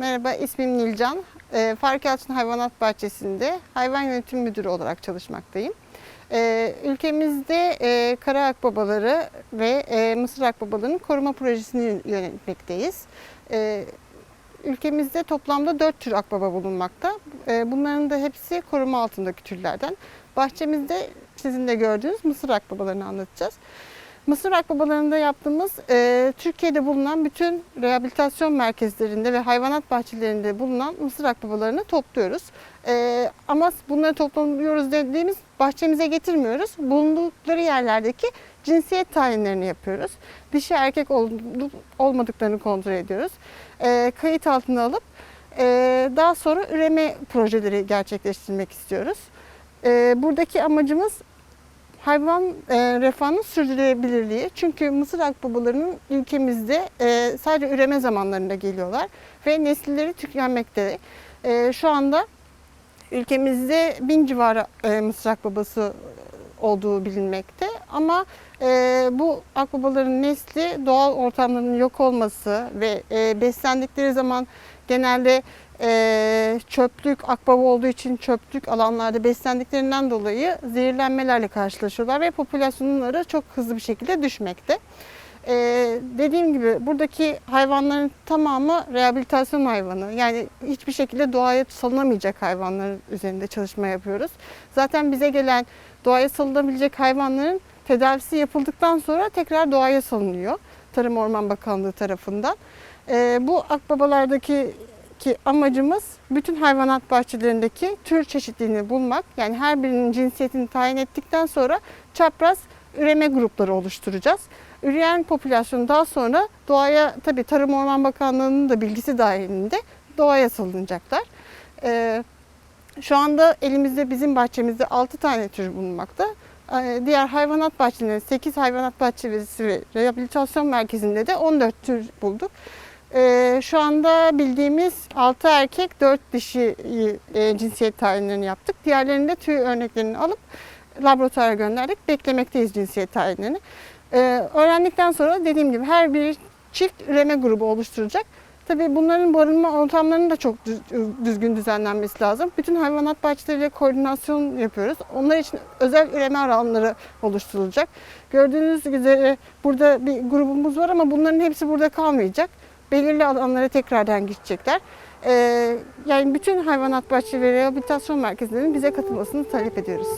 Merhaba, ismim Nilcan. E, Faruk Yalçın Hayvanat Bahçesi'nde hayvan yönetim müdürü olarak çalışmaktayım. E, ülkemizde e, kara akbabaları ve e, mısır akbabalarının koruma projesini yönetmekteyiz. E, ülkemizde toplamda 4 tür akbaba bulunmakta. E, bunların da hepsi koruma altındaki türlerden. Bahçemizde sizin de gördüğünüz mısır akbabalarını anlatacağız. Mısır akbabalarında yaptığımız e, Türkiye'de bulunan bütün rehabilitasyon merkezlerinde ve hayvanat bahçelerinde bulunan mısır akbabalarını topluyoruz. E, ama bunları topluyoruz dediğimiz bahçemize getirmiyoruz. Bulundukları yerlerdeki cinsiyet tayinlerini yapıyoruz. Dişi erkek olup olmadıklarını kontrol ediyoruz. E, kayıt altına alıp e, daha sonra üreme projeleri gerçekleştirmek istiyoruz. E, buradaki amacımız hayvan e, refahının sürdürülebilirliği. Çünkü mısır akbabalarının ülkemizde e, sadece üreme zamanlarında geliyorlar ve nesilleri tükenmekte. E, şu anda ülkemizde bin civarı e, mısır akbabası olduğu bilinmekte. Ama e, bu akbabaların nesli doğal ortamların yok olması ve e, beslendikleri zaman genelde e, çöplük akbaba olduğu için çöplük alanlarda beslendiklerinden dolayı zehirlenmelerle karşılaşıyorlar ve popülasyonları çok hızlı bir şekilde düşmekte. E, dediğim gibi buradaki hayvanların tamamı rehabilitasyon hayvanı. Yani hiçbir şekilde doğaya salınamayacak hayvanların üzerinde çalışma yapıyoruz. Zaten bize gelen doğaya salınabilecek hayvanların tedavisi yapıldıktan sonra tekrar doğaya salınıyor. Tarım Orman Bakanlığı tarafından. E, bu akbabalardaki ki amacımız bütün hayvanat bahçelerindeki tür çeşitliliğini bulmak. Yani her birinin cinsiyetini tayin ettikten sonra çapraz üreme grupları oluşturacağız. Üreyen popülasyon daha sonra doğaya tabii Tarım Orman Bakanlığı'nın da bilgisi dahilinde doğaya salınacaklar. Ee, şu anda elimizde bizim bahçemizde 6 tane tür bulunmakta. Ee, Diğer hayvanat bahçelerinde 8 hayvanat bahçesi ve rehabilitasyon merkezinde de 14 tür bulduk. Ee, şu anda bildiğimiz 6 erkek 4 dişi e, cinsiyet tayinlerini yaptık. Diğerlerinde tüy örneklerini alıp laboratuvara gönderdik. Beklemekteyiz cinsiyet tayinlerini. Ee, öğrendikten sonra dediğim gibi her bir çift üreme grubu oluşturacak. Tabii bunların barınma ortamlarının da çok düz- düzgün düzenlenmesi lazım. Bütün hayvanat bahçeleriyle koordinasyon yapıyoruz. Onlar için özel üreme alanları oluşturulacak. Gördüğünüz üzere burada bir grubumuz var ama bunların hepsi burada kalmayacak. Belirli alanlara tekrardan gidecekler. Ee, yani bütün hayvanat bahçeleri ve rehabilitasyon merkezlerinin bize katılmasını talep ediyoruz.